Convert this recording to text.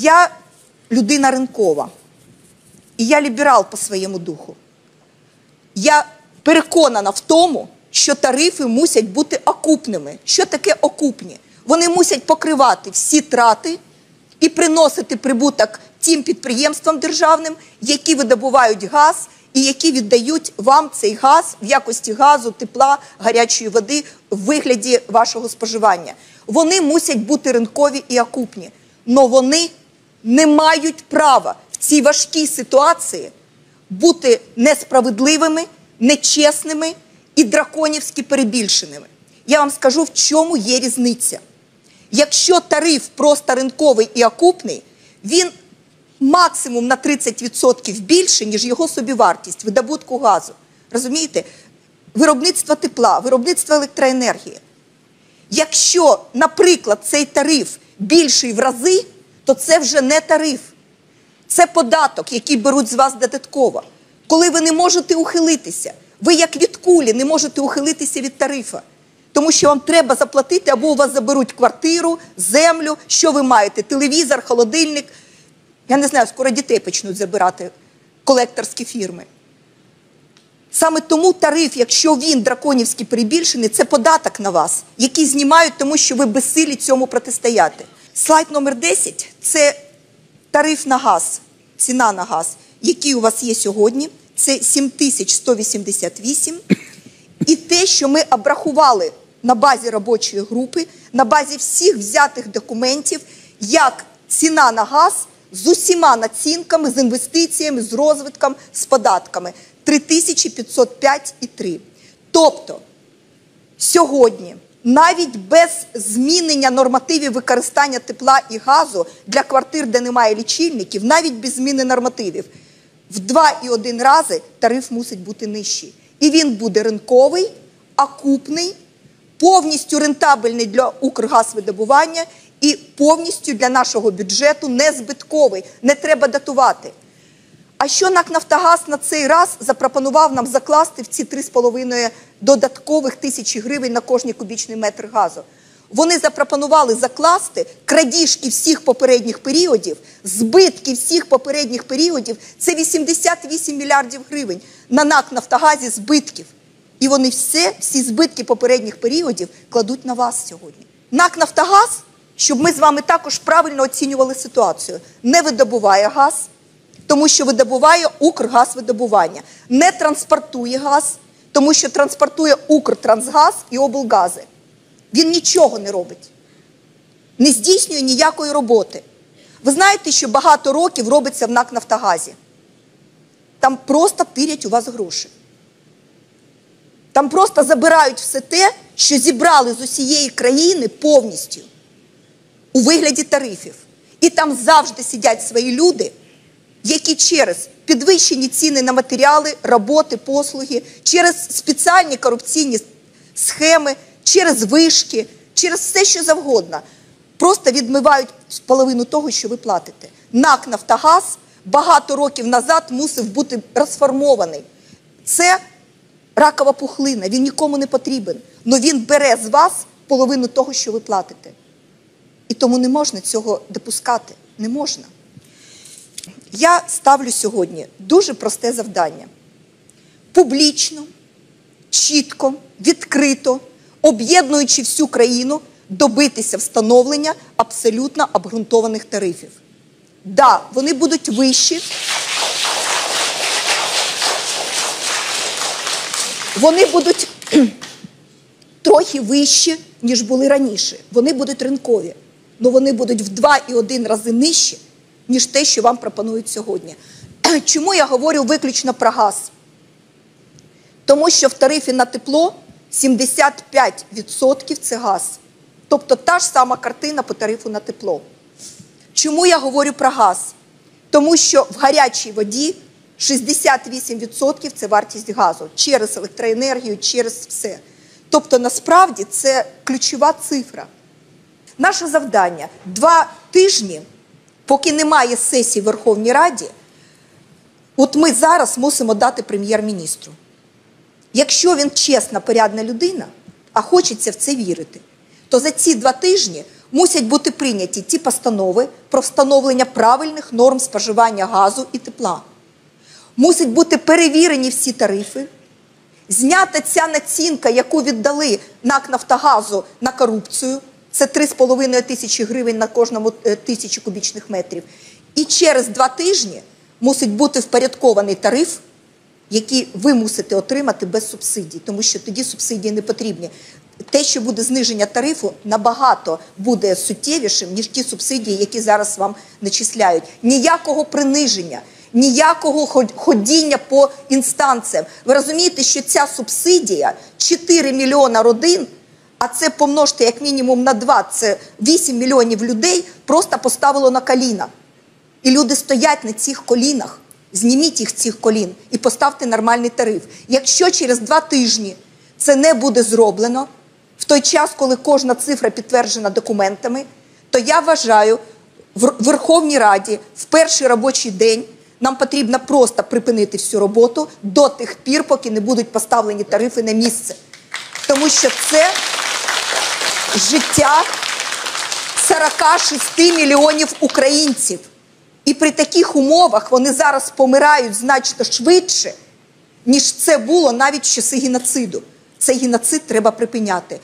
Я людина ринкова, і я ліберал по своєму духу. Я переконана в тому, що тарифи мусять бути окупними. Що таке окупні? Вони мусять покривати всі трати і приносити прибуток тим підприємствам державним, які видобувають газ і які віддають вам цей газ в якості газу, тепла, гарячої води в вигляді вашого споживання. Вони мусять бути ринкові і окупні. але вони не мають права в цій важкій ситуації бути несправедливими, нечесними і драконівськи перебільшеними. Я вам скажу, в чому є різниця. Якщо тариф просто ринковий і окупний, він максимум на 30% більше, ніж його собівартість видобутку газу. Розумієте? Виробництво тепла, виробництво електроенергії. Якщо, наприклад, цей тариф більший в рази, то це вже не тариф. Це податок, який беруть з вас додатково. Коли ви не можете ухилитися, ви як від кулі не можете ухилитися від тарифа. Тому що вам треба заплатити, або у вас заберуть квартиру, землю. Що ви маєте? Телевізор, холодильник. Я не знаю, скоро дітей почнуть забирати колекторські фірми. Саме тому тариф, якщо він драконівський перебільшений, це податок на вас, який знімають, тому що ви безсилі цьому протистояти. Слайд номер 10 це тариф на газ, ціна на газ, який у вас є сьогодні. Це 7188. І те, що ми обрахували на базі робочої групи, на базі всіх взятих документів, як ціна на газ з усіма націнками, з інвестиціями, з розвитком, з податками 3505,3. Тобто сьогодні, навіть без змінення нормативів використання тепла і газу для квартир, де немає лічильників, навіть без зміни нормативів, в 2,1 рази тариф мусить бути нижчий. І він буде ринковий, окупний, повністю рентабельний для Укргазвидобування і повністю для нашого бюджету незбитковий. Не треба датувати. А що НАК Нафтогаз на цей раз запропонував нам закласти в ці 3,5 додаткових тисячі гривень на кожний кубічний метр газу? Вони запропонували закласти крадіжки всіх попередніх періодів, збитки всіх попередніх періодів це 88 мільярдів гривень на НАК Нафтогазі збитків. І вони все, всі збитки попередніх періодів кладуть на вас сьогодні. НАК Нафтогаз, щоб ми з вами також правильно оцінювали ситуацію, не видобуває газ, тому що видобуває Укргазвидобування, не транспортує газ, тому що транспортує Укртрансгаз і облгази. Він нічого не робить, не здійснює ніякої роботи. Ви знаєте, що багато років робиться в НАК Нафтогазі. Там просто тирять у вас гроші. Там просто забирають все те, що зібрали з усієї країни повністю у вигляді тарифів. І там завжди сидять свої люди, які через підвищені ціни на матеріали, роботи, послуги, через спеціальні корупційні схеми, через вишки, через все, що завгодно, просто відмивають половину того, що ви платите. НАК Нафтогаз багато років назад мусив бути розформований. Це ракова пухлина, він нікому не потрібен. але він бере з вас половину того, що ви платите. І тому не можна цього допускати. Не можна. Я ставлю сьогодні дуже просте завдання: публічно, чітко, відкрито, об'єднуючи всю країну, добитися встановлення абсолютно обґрунтованих тарифів. Да, вони будуть вищі. Вони будуть трохи вищі, ніж були раніше. Вони будуть ринкові, але вони будуть в 2,1 рази нижчі, ніж те, що вам пропонують сьогодні. Чому я говорю виключно про газ? Тому що в тарифі на тепло 75% це газ. Тобто та ж сама картина по тарифу на тепло. Чому я говорю про газ? Тому що в гарячій воді 68% це вартість газу через електроенергію, через все. Тобто, насправді це ключова цифра. Наше завдання два тижні, поки немає сесії в Верховній Раді, от ми зараз мусимо дати прем'єр-міністру. Якщо він чесна, порядна людина, а хочеться в це вірити, то за ці два тижні мусять бути прийняті ті постанови про встановлення правильних норм споживання газу і тепла. Мусять бути перевірені всі тарифи, знята ця націнка, яку віддали НАК Нафтогазу на корупцію. Це 3,5 тисячі гривень на кожному е, тисячі кубічних метрів. І через два тижні мусить бути впорядкований тариф, який ви мусите отримати без субсидій, тому що тоді субсидії не потрібні. Те, що буде зниження тарифу, набагато буде суттєвішим, ніж ті субсидії, які зараз вам начисляють. Ніякого приниження, ніякого ходіння по інстанціям. Ви розумієте, що ця субсидія 4 мільйона родин, а це помножте як мінімум на 2, це 8 мільйонів людей, просто поставило на коліна. І люди стоять на цих колінах. Зніміть їх цих колін і поставте нормальний тариф. Якщо через два тижні це не буде зроблено, в той час, коли кожна цифра підтверджена документами, то я вважаю, в Верховній Раді в перший робочий день нам потрібно просто припинити всю роботу до тих пір, поки не будуть поставлені тарифи на місце. Тому що це життя 46 мільйонів українців. І при таких умовах вони зараз помирають значно швидше, ніж це було навіть в часи геноциду. Цей геноцид треба припиняти.